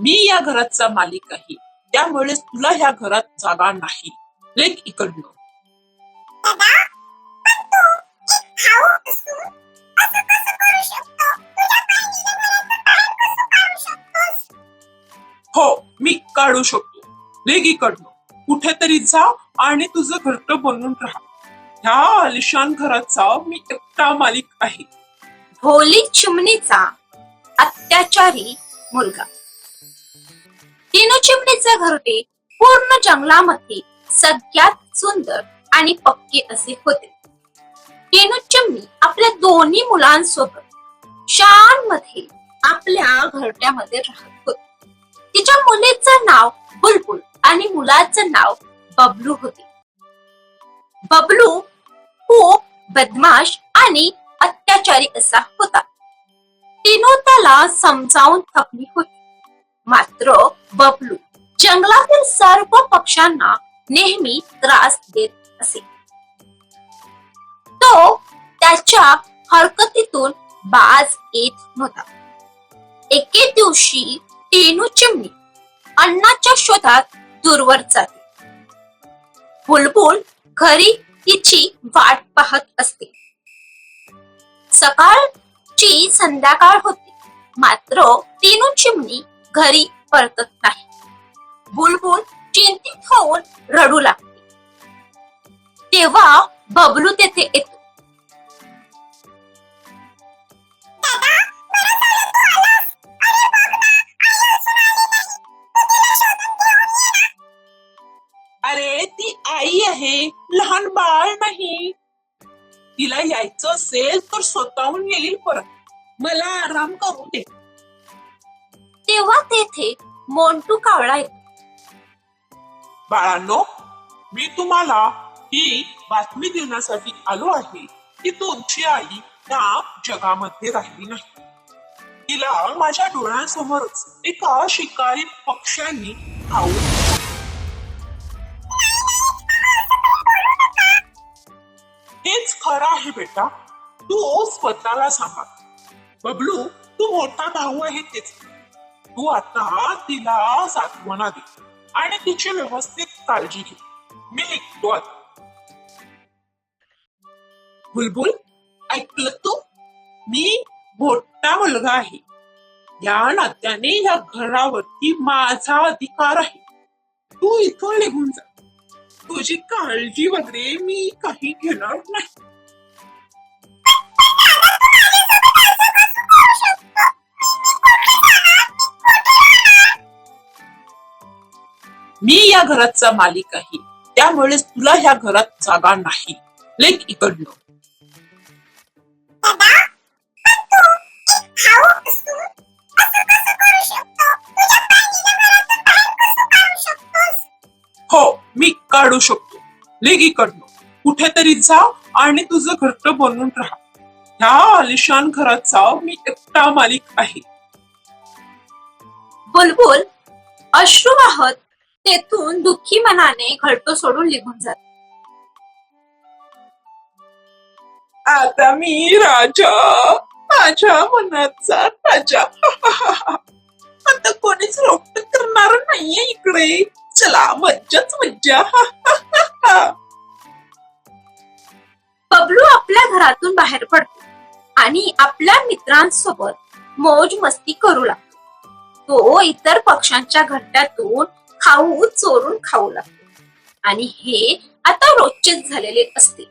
मी या घराचा मालिक आहे. त्यामुळे तुला ह्या घरात जागा नाही. लेख इकडनं. हो मी काढू शकतो. लेख इकडनं. कुठेतरी जा आणि तुझं घरट बनवून राहा. ह्या आलिशान घराचा मी एकटा मालिक आहे. भोली चिमणीचा अत्याचारी मुलगा. टिनू चिमणीचे घरटे पूर्ण जंगलामध्ये सगळ्यात सुंदर आणि पक्के असे होते. टिनू चिमणी आपल्या दोन्ही मुलांसोबत शानमध्ये आपल्या घरट्यामध्ये राहत होती. तिच्या मुलीचं नाव बुलबुल आणि मुलाचं नाव बबलू होते. बबलू खूप बदमाश आणि अत्याचारी असा होता. टिनू त्याला समजावून थकली होती. मात्र बबलू जंगलातील सर्व पक्ष्यांना नेहमी त्रास देत असे. तो त्याच्या हरकतीतून बाज येत नव्हता. एके दिवशी टेनू चिमणी अन्नाच्या शोधात दूरवर जाते. बुलबुल घरी तिची वाट पाहत असते. सकाळची संध्याकाळ होती. मात्र तीनू चिमणी घरी परतत नाही. बुलबुल चिंतित होऊन रडू लागते तेव्हा बबलू तेथे येतो. अरे ती आई आहे. लहान बाळ नाही. तिला यायचं असेल तर स्वतःहून येईल परत. मला आराम करू दे. तेव्हा तेथे मोंटू कावळा बाळांनो मी तुम्हाला ही बातमी देण्यासाठी आलो आहे की तुमची आई त्या जगामध्ये राहिली नाही. तिला माझ्या डोळ्यांसमोरच एका शिकारी पक्ष्यांनी खाऊ हेच खरं आहे बेटा. तू स्वतःला सांभाळ. बबलू तू मोठा भाऊ आहे तेच. तू आता तिला सातवणा दे आणि तिची व्यवस्थित काळजी घे. मी निघतो बुलबुल ऐकलं तू? मी मोठा मुलगा आहे. या नात्याने या घरावरती माझा अधिकार आहे. तू इथून निघून जा. तुझी काळजी वगैरे मी काही घेणार नाही. मी या घराचा मालिक आहे. त्यामुळे तुला ह्या घरात जागा नाही. लेख इकडनं. दादा पण तू एक खाऊ असून असं कसं करू शकतो? तुझ्या बहिणीला घरातनं बाहेर कसं काढू शकतोस? हो मी काढू शकतो. लेख इकडनं. कुठेतरी जा आणि तुझं घरट बनवून राहा. ह्या आलिशान घराचा मी एकटा मालिक आहे. बुलबुल अश्रू वाहत तेथून दुःखी मनाने घरटो सोडून निघून जात. आता मी राजा. माझ्या मनाचा राजा. आता कोणीच रोक करणार नाहीये इकडे. चला मज्जाच मज्जा. बबलू आपल्या घरातून बाहेर पडतो आणि आपल्या मित्रांसोबत मौज मस्ती करू लागतो. तो इतर पक्ष्यांच्या घरट्यातून खाऊ चोरून खाऊ लागतो. आणि हे आता रोजचेच झालेले असते.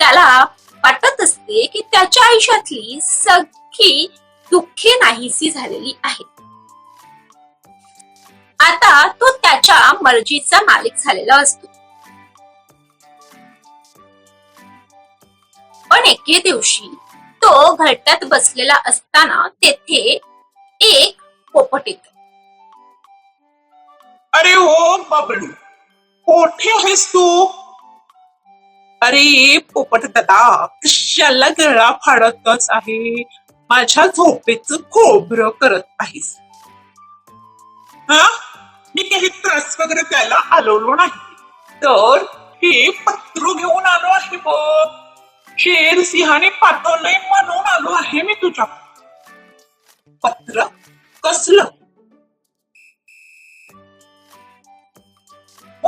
त्याला वाटत असते की त्याच्या आयुष्यातली सगळी दुःखे नाहीसी झालेली आहेत. आता तो त्याच्या मर्जीचा मालिक झालेला असतो. पण एके दिवशी तो घरट्यात बसलेला असताना तेथे एक पोपट येतो. अरे ओ बबडू कोठे आहेस तू? अरे पोपट दादा कशाला गळा फाडतच आहे. माझ्या झोपेच खोबरं करत आहेस. हा? मी काही त्रास वगैरे द्यायला आलोलो नाही. तर हे पत्र घेऊन आलो आहे बघ. शेर सिंहाने पाठवलंय म्हणून आलो आहे मी तुझ्या. पत्र कसलं?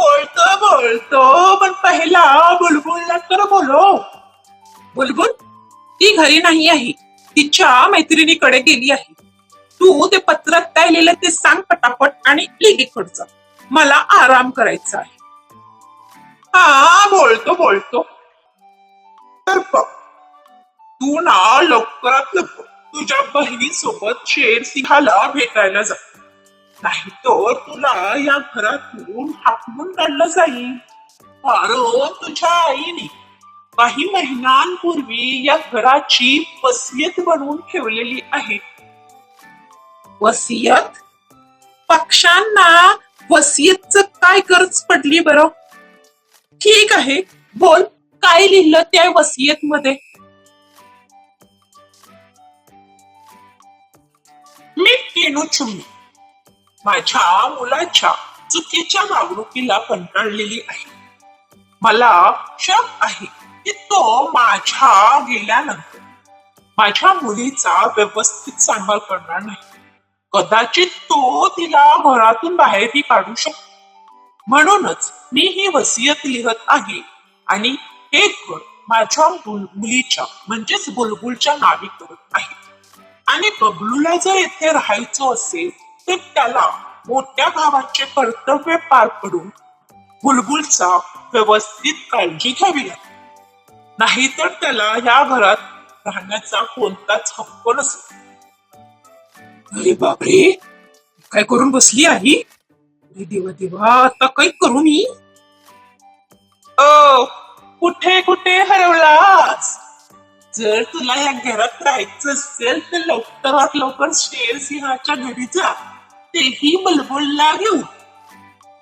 बोलतो पण पहिला बुलबुलला तर बोलो. बुलबुल ती घरी नाही आहे. तिच्या मैत्रिणीकडे गेली आहे. तू ते पत्रात काय लिहिलं ते सांग पटापट आणि लिही मला आराम करायचा आहे. हा बोलतो बोलतो. तर बघ. तू ना लवकरात लवकर तुझ्या बहिणीसोबत शेर सिंहाला भेटायला जा. नाही तर तुला या घरातून हाकवून काढलं जाईल. कारण तुझ्या आईने. काही महिन्यांपूर्वी या घराची वसियत बनवून ठेवलेली आहे. वसियत? पक्षांना वसियतच काय गरज पडली बर? ठीक आहे बोल काय लिहिलं त्या वसियत मध्ये मी केलो चुम्मी माझ्या मुलाच्या चुकीच्या वागणुकीला कंटाळलेली आहे. मला शक आहे की तो माझ्या गेल्यानंतर माझ्या मुलीचा व्यवस्थित सांभाळ करणार नाही. कदाचित तो तिला घरातून बाहेरही काढू शकतो. म्हणूनच मी ही वसियत लिहत आहे आणि हे घर माझ्या मुलीच्या म्हणजेच बुलबुलच्या नावी करत आहे. आणि बबलूला जर येथे राहायचं असेल तर त्याला मोठ्या भावाचे कर्तव्य पार पडून बुलबुलचा व्यवस्थित काळजी घ्यावी लागते. नाहीतर त्याला या घरात राहण्याचा कोणताच हक्क नसतो. अरे बापरे! काय करून बसली आई? अरे देवा देवा आता काही करू मी? ओ कुठे कुठे हरवलास? जर तुला या घरात राहायचं असेल तर लवकरात लवकर शेर सिंहाच्या घरी जा. तेही बलबुलला घेऊ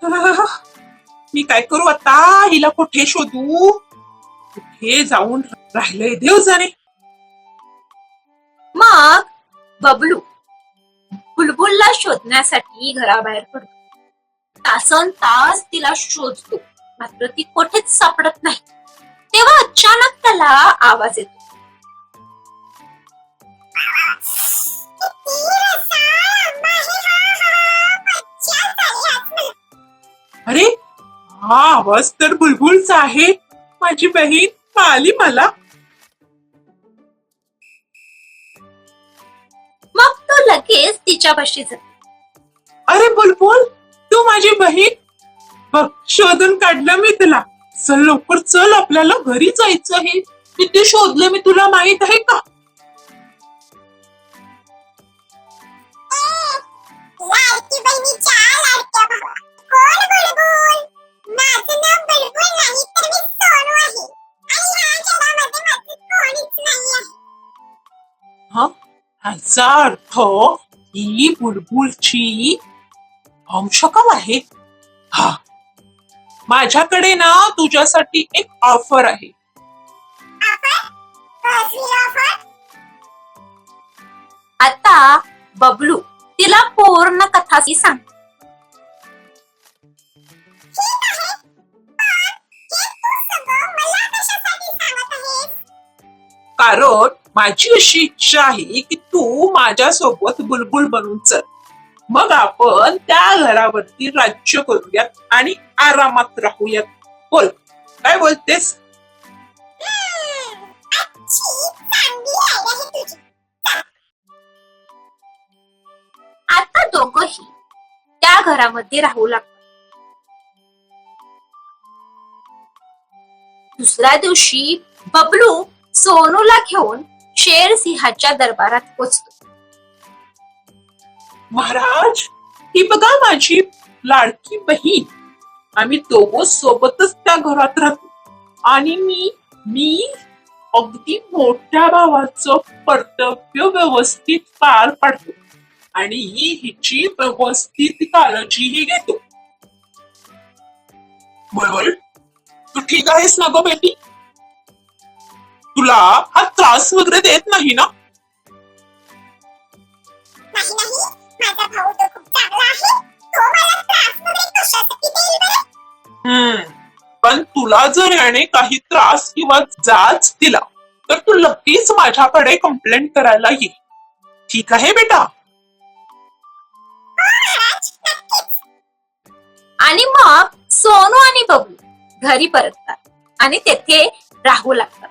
मी काय करू आता? हिला कुठे शोधू? कुठे जाऊन राहिलंय देव जाणे. मग बबलू बुलबुलला शोधण्यासाठी घराबाहेर पडतो. तासन तास तिला शोधतो मात्र ती कुठेच सापडत नाही. तेव्हा अचानक त्याला आवाज येतो. अरे हा आवाज तर बुलबुलचा आहे. माझी बहीण आली मला. मग तो लगेच तिच्यापाशी जातो. अरे बुलबुल तू माझी बहीण? बघ शोधून काढलं मी तुला. चल लवकर चल आपल्याला घरी जायचं आहे. किती शोधलं मी तुला माहीत आहे का? लाडकी बहिणीच्या लाडक्या भावा. कोण बुलबुल? माझं नाव बुलबुल नाही तर मी सोनू आहे. आणि ह्या जगामध्ये माझं कोणीच नाही आहे. हा ह्याचा अर्थ ही बुलबुलची अंशकम आहे हा माझ्याकडे ना तुझ्यासाठी एक ऑफर आहे? आता बबलू तिला पूर्ण कथा सांग कारण माझी अशी इच्छा आहे की तू माझ्यासोबत बुलबुल बनून चल. मग आपण त्या घरावरती राज्य करूयात आणि आरामात राहूयात. बोल. काय बोलतेस? आता दोघही त्या घरामध्ये राहू लागतात. दुसऱ्या दिवशी बबलू सोनूला घेऊन शेर सिंहाच्या दरबारात पोचतो. महाराज ही बघा माझी लाडकी बहीण. आम्ही दोघं सोबतच त्या घरात राहतो. आणि मी मी अगदी मोठ्या भावाचं कर्तव्य व्यवस्थित पार पाडतो. आणि हिची व्यवस्थित काळजीही घेतो. बरोबर तू ठीक आहेस ना गो बेटी तुला हा त्रास वगैरे देत नाही ना? नाही नाही. माझा भाऊ तो खूप चांगला आहे. तो मला त्रास वगैरे कशासाठी देईल बरं? हम्म. पण तुला जर याने काही त्रास किंवा जाच दिला तर तू लगेच माझ्याकडे कंप्लेंट करायला ये ठीक आहे बेटा? महाराज. नक्कीच. आणि मग सोनू आणि बबलू. घरी परततात आणि तेथे राहू लागतात.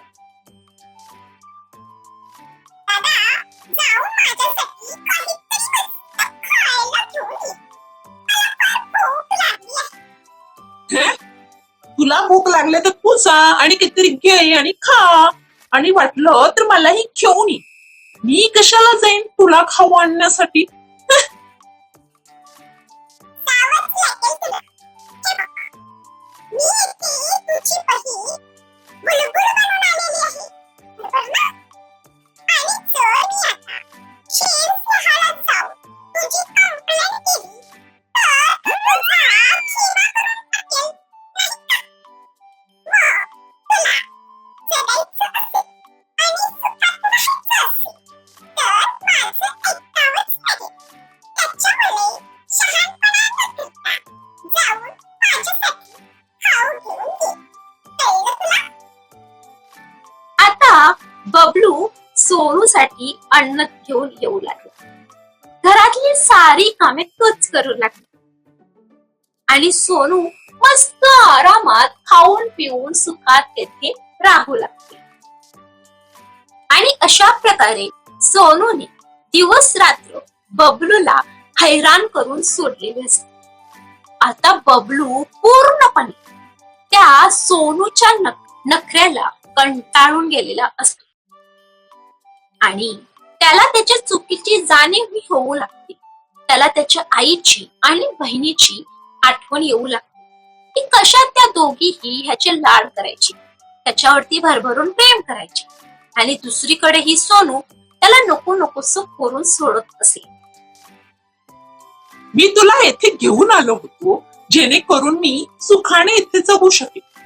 हे? तुला भूक लागले तर तू जा आणि काहीतरी घे आणि खा. आणि वाटलं तर मलाही घेऊन ये. मी कशाला जाईन? तुला खाऊ आणण्यासाठी? तुझी बहीण बुलबुल बनून आलेली आहे बरोबर ना सोनूसाठी अन्न घेऊन येऊ लागले. घरातली सारी कामे तोच करू लागली. आणि सोनू मस्त आरामात खाऊन पिऊन सुखात तेथे राहू लागते आणि अशा प्रकारे सोनूने दिवस रात्र बबलूला हैराण करून सोडलेले असते. आता बबलू पूर्णपणे त्या सोनूच्या नखऱ्याला कंटाळून गेलेला असतो. आणि त्याला त्याच्या चुकीची जाणीव होऊ लागते. त्याला त्याच्या आईची आणि बहिणीची आठवण येऊ लागते. की कशा त्या दोघीही ह्याचे लाड करायची त्याच्यावरती भरभरून प्रेम करायची. आणि दुसरीकडे ही सोनू त्याला नको नकोस करून सोडत असे. मी तुला येथे घेऊन आलो होतो जेणेकरून मी सुखाने इथे जगू शकेन.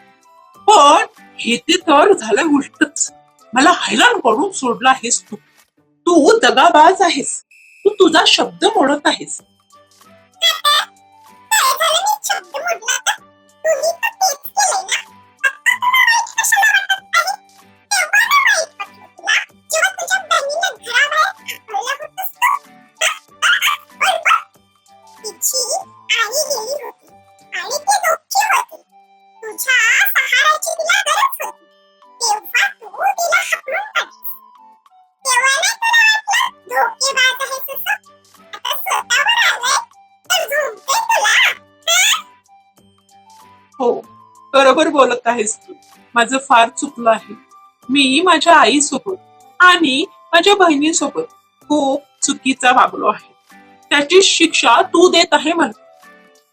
पण हे ते तर झालं उलटच. मला हैराण करून सोडला आहेस तू. तू दगाबाज आहेस. तू तुझा शब्द मोडत आहेस. काय झालं मी शब्द मोडला का तुम्ही तर तेच केलंय तुला बरोबर बोलत आहेस तू. माझं फार चुकलं आहे. मी माझ्या आईसोबत आणि माझ्या बहिणीसोबत खूप चुकीचा वागलो आहे. त्याची शिक्षा तू देत आहे मला.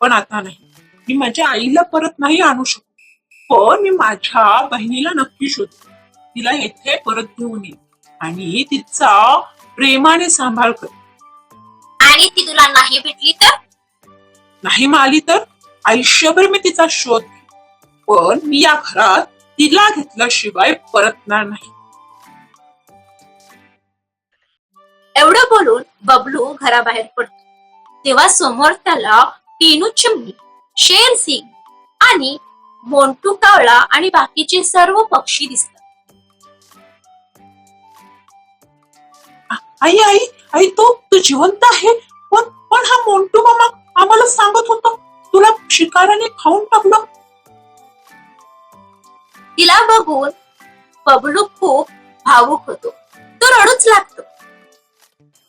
पण आता नाही. मी माझ्या आईला परत नाही आणू शकत. पण मी माझ्या बहिणीला नक्की शोध तिला येथे परत घेऊन ये आणि तिचा प्रेमाने सांभाळ कर. आणि ती तुला नाही भेटली तर? नाही मिळाली तर? आयुष्यभर मी तिचा शोध. पण मी या घरात तिला घेतल्याशिवाय परतणार नाही. एवढं बोलून बबलू घराबाहेर पडतो. तेव्हा समोर त्याला टीनू चिमणी शेर सिंग आणि मोंटू कावळा आणि बाकीचे सर्व पक्षी दिसतात. आई आई आई तो तू जिवंत आहे. पण पण हा मोंटू मामा आम्हाला सांगत होता तुला शिकाराने खाऊन टाकलं. तिला बघून बबलू खूप भावुक होतो. तो रडूच लागतो.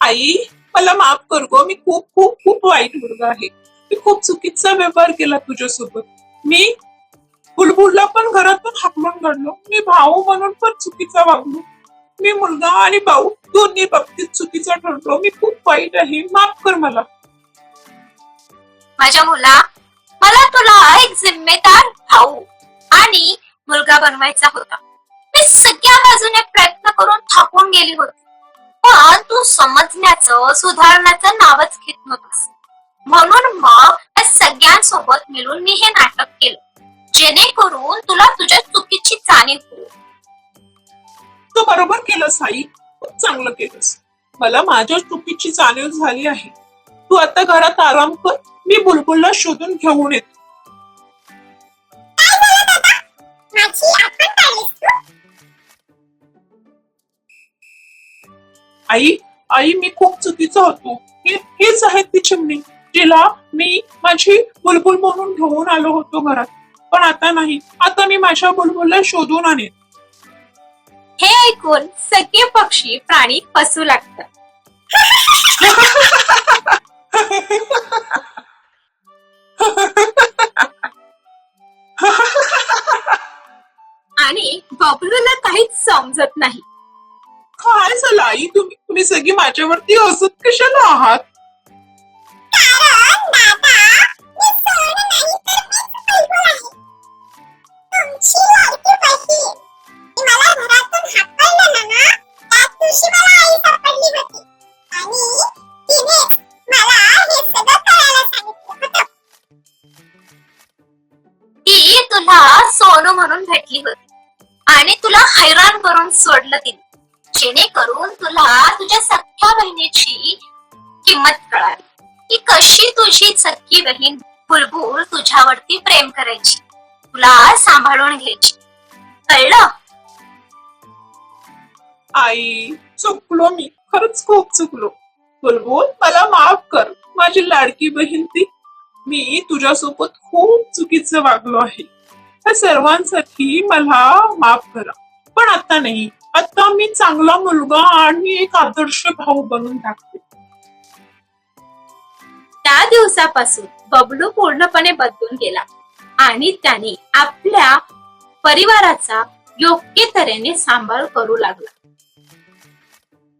आई मला माफ कर गो. मी खूप खूप खूप वाईट मुलगा आहे. मी खूप चुकीचा व्यवहार केला तुझ्यासोबत. मी बुलबुलला पण घरातून हाकलून काढलो. मी भाऊ म्हणून पण चुकीचा वागलो. मी मुलगा आणि भाऊ दोन्ही बाबतीत चुकीचा ठरलो. मी खूप वाईट आहे. माफ कर मला. माझ्या मुला मला तुला एक जिम्मेदार भाऊ आणि मुलगा बनवायचा होता. मी सगळ्या बाजूने प्रयत्न करून थाकून गेली होती. पण तू समजण्याचं सुधारण्याचं नावच घेत नव्हतास. म्हणून मग या सगळ्यांसोबत मिळून मी हे नाटक केलं. जेणेकरून तुला तुझ्या चुकीची जाणीव होईल. तू बरोबर केलंस साई खूप चांगलं केलंस. मला माझ्या चुकीची जाणीव झाली आहे. तू आता घरात आराम कर. मी बुलबुलला शोधून घेऊन येतो. आई आई मी खूप चुकीचा होतो. हे हेच आहे ती चिमणी जिला मी माझी बुलबुल म्हणून घेऊन आलो होतो घरात. पण आता नाही. आता मी माझ्या बुलबुलला शोधून आणेन. हे ऐकून सगळे पक्षी प्राणी हसू लागतात. आणि बबलूला काहीच समजत नाही. काय झालं आई तुम्ही तुम्ही सगळी माझ्यावरती हसत कशाला आहात? तुमची लाडकी बहीण मला घरातून तुला तुझ्या सख्या बहिणीची किंमत कळाली. की कशी तुझी सख्खी बहीण बुलबुल तुझ्यावरती प्रेम करायची? तुला सांभाळून घ्यायची. कळलं? आई चुकलो मी. खरंच खूप चुकलो. बुलबुल मला माफ कर. माझी लाडकी बहीण ती. मी तुझ्यासोबत खूप चुकीचं वागलो आहे. त्या सर्वांसाठी मला माफ करा. पण आता नाही. आता मी चांगला मुलगा आणि एक आदर्श भाऊ बनून टाकते. त्या दिवसापासून बबलू पूर्णपणे बदलून गेला. आणि त्याने आपल्या परिवाराचा योग्य तऱ्हेने सांभाळ करू लागला.